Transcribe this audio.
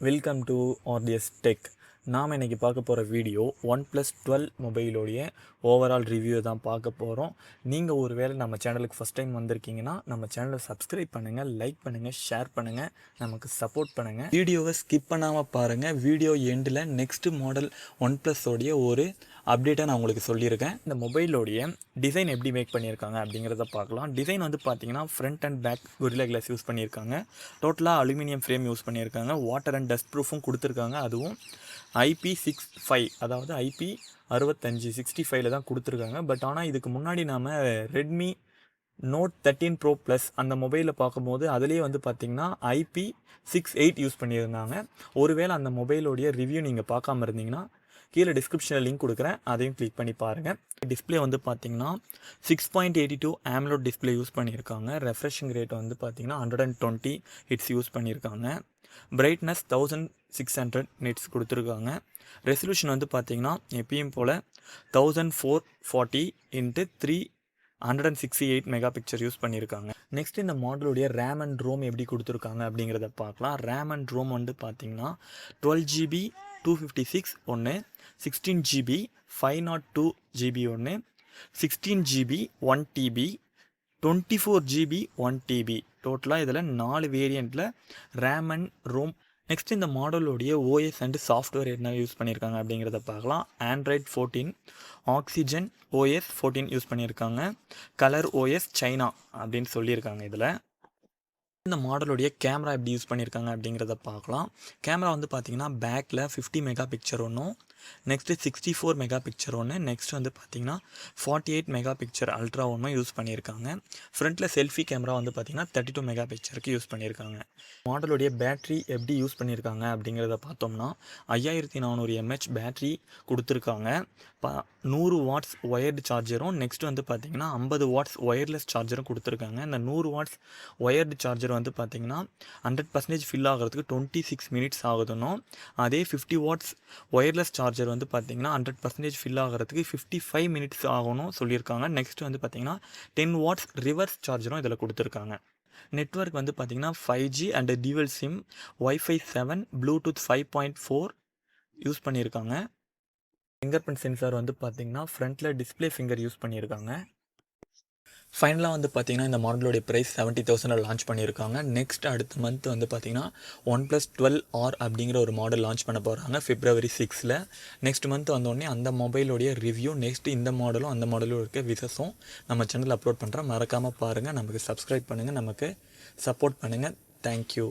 Welcome to RTS tech நாம் இன்றைக்கி பார்க்க போகிற வீடியோ ஒன் ப்ளஸ் டுவெல் மொபைலோடைய ஓவரால் ரிவ்யூ தான் பார்க்க போகிறோம் நீங்கள் ஒரு வேளை நம்ம சேனலுக்கு ஃபஸ்ட் டைம் வந்திருக்கீங்கன்னா நம்ம சேனலை சப்ஸ்கிரைப் பண்ணுங்கள் லைக் பண்ணுங்கள் ஷேர் பண்ணுங்கள் நமக்கு சப்போர்ட் பண்ணுங்கள் வீடியோவை ஸ்கிப் பண்ணாமல் பாருங்கள் வீடியோ எண்டில் நெக்ஸ்ட் மாடல் ஒன் ப்ளஸ்ஸோடைய ஒரு அப்டேட்டாக நான் உங்களுக்கு சொல்லியிருக்கேன். இந்த மொபைலோடைய டிசைன் எப்படி மேக் பண்ணியிருக்காங்க அப்படிங்கிறத பார்க்கலாம். டிசைன் வந்து பார்த்தீங்கன்னா front and back Gorilla Glass use பண்ணியிருக்காங்க. டோட்டலாக அலுமினியம் ஃப்ரேம் யூஸ் பண்ணியிருக்காங்க. வாட்டர் அண்ட் டஸ்ட் ப்ரூஃபும் கொடுத்துருக்காங்க. அதுவும் ஐபி சிக்ஸ் ஃபைவ் அதாவது ஐபி அறுபத்தஞ்சு சிக்ஸ்டி ஃபைவ்ல தான் கொடுத்துருக்காங்க. பட் ஆனால் இதுக்கு முன்னாடி நாம் Redmi Note thirteen Pro Plus அந்த மொபைலில் பார்க்கும்போது அதுலேயே வந்து பார்த்தீங்கன்னா ஐபி சிக்ஸ் எயிட் யூஸ் பண்ணியிருந்தாங்க. ஒருவேளை அந்த மொபைலோடைய ரிவ்யூ நீங்கள் பார்க்காம இருந்தீங்கன்னா கீழே டிஸ்கிரிப்ஷனில் லிங்க் கொடுக்குறேன். அதையும் கிளிக் பண்ணி பாருங்கள் டிஸ்பிளே வந்து பார்த்தீங்கன்னா six point eighty two AMOLED display use பண்ணியிருக்காங்க. ரெஃப்ரெஷிங் ரேட் வந்து பார்த்தீங்கன்னா hundred and twenty hertz use பண்ணியிருக்காங்க. Brightness thousand six hundred nits கொடுத்துருக்காங்க. ரெசல்யூஷன் வந்து பார்த்தீங்கன்னா எப்பயும் போல் thousand four forty into three hundred and sixty eight mega picture use பண்ணியிருக்காங்க. Next இந்த மாடலுடைய ரேம் அண்ட் ரோம் எப்படி கொடுத்துருக்காங்க அப்படிங்கிறத பார்க்கலாம். ரேம் அண்ட் ரோம் வந்து பார்த்தீங்கன்னா twelve GB two fifty six ஒன்று sixteen GB five not two GB ஒன்று sixteen GB one TB twenty four GB one TB டோட்டலாக இதில் நாலு வேரியண்ட்டில் ரேம் அண்ட் ரோம் நெக்ஸ்ட் இந்த மாடலுடைய ஓஎஸ் அண்ட் சாஃப்ட்வேர் என்ன யூஸ் பண்ணியிருக்காங்க அப்படிங்கிறத பார்க்கலாம். Android fourteen Oxygen OS fourteen use பண்ணியிருக்காங்க கலர் ஓஎஸ் சைனா அப்படின்னு சொல்லியிருக்காங்க இதில். இந்த மாடலுடைய கேமரா எப்படி யூஸ் பண்ணியிருக்காங்க அப்படிங்கிறத பார்க்கலாம். கேமரா வந்து பார்த்தீங்கன்னா பேக்கில் ஃபிஃப்டி மெகா பிக்சர் ஒன்றும் next sixty four mega picture ஒன்று நெக்ஸ்ட் வந்து பார்த்தீங்கன்னா forty eight mega picture ultra ஒன்றும் யூஸ் பண்ணியிருக்காங்க ஃப்ரண்ட்டில் செல்ஃபி கேமரா வந்து பார்த்தீங்கன்னா தேர்ட்டி டூ மெகா பிக்சருக்கு யூஸ் பண்ணியிருக்காங்க மாடலுடைய பேட்ரி எப்படி யூஸ் பண்ணியிருக்காங்க அப்படிங்கிறத பார்த்தோம்னா ஐயாயிரத்தி நானூறு எம்ஹெச் பேட்ரி கொடுத்துருக்காங்க. ப நூறு வாட்ஸ் ஒயர்டு சார்ஜரும் நெக்ஸ்ட் வந்து பார்த்தீங்கன்னா ஐம்பது வாட்ஸ் ஒயர்லெஸ் சார்ஜரும் கொடுத்துருக்காங்க. இந்த நூறு வாட்ஸ் ஒயர்டு சார்ஜர் வந்து பார்த்தீங்கன்னா ஹண்ட்ரட் பர்சன்டேஜ் ஃபில் ஆகிறதுக்கு டுவெண்ட்டி சிக்ஸ் மினிட்ஸ் ஆகுதுன்னும் அதே ஃபிஃப்டி வாட்ஸ் ஒயர்லெஸ் சார்ஜர் வந்து பார்த்தீங்கன்னா ஹண்ட்ரட் பர்சன்டேஜ் ஃபில் ஆகிறதுக்கு ஃபிஃப்டி ஃபைவ் மினிட்ஸ் ஆகணும் சொல்லியிருக்காங்க. நெக்ஸ்ட் வந்து பார்த்தீங்கன்னா டென் வாட்ஸ் ரிவர்ஸ் சார்ஜரும் இதில் கொடுத்துருக்காங்க. நெட்ஒர்க் வந்து பார்த்தீங்கன்னா five G and dual SIM WiFi seven Bluetooth five point four use பண்ணியிருக்காங்க. ஃபிங்கர் பிரிண்ட் சென்சார் வந்து பார்த்தீங்கன்னா ஃப்ரண்ட்டில் டிஸ்பிளே ஃபிங்கர் யூஸ் பண்ணியிருக்காங்க. ஃபைனலாக வந்து பார்த்தீங்கன்னா இந்த மாடலோடைய ப்ரைஸ் செவன்ட்டி தௌசண்டில் லான்ச் பண்ணியிருக்காங்க. நெக்ஸ்ட் அடுத்த மந்த் வந்து பார்த்தீங்கன்னா ஒன் ப்ளஸ் டுவெல் ஆர் அப்படிங்கிற ஒரு மாடல் லான்ச் பண்ண போகிறாங்க ஃபிப்ரவரி சிக்ஸில் நெக்ஸ்ட் மந்த் வந்தோடனே அந்த மொபைலோடைய ரிவ்யூ நெக்ஸ்ட் இந்த மாடலும் அந்த மாடலும் இருக்க விசஸும் நம்ம சேனலில் அப்லோட் பண்ணுறோம் மறக்காமல் பாருங்கள் நமக்கு சப்ஸ்கிரைப் பண்ணுங்கள் நமக்கு சப்போர்ட் பண்ணுங்கள் தேங்க்யூ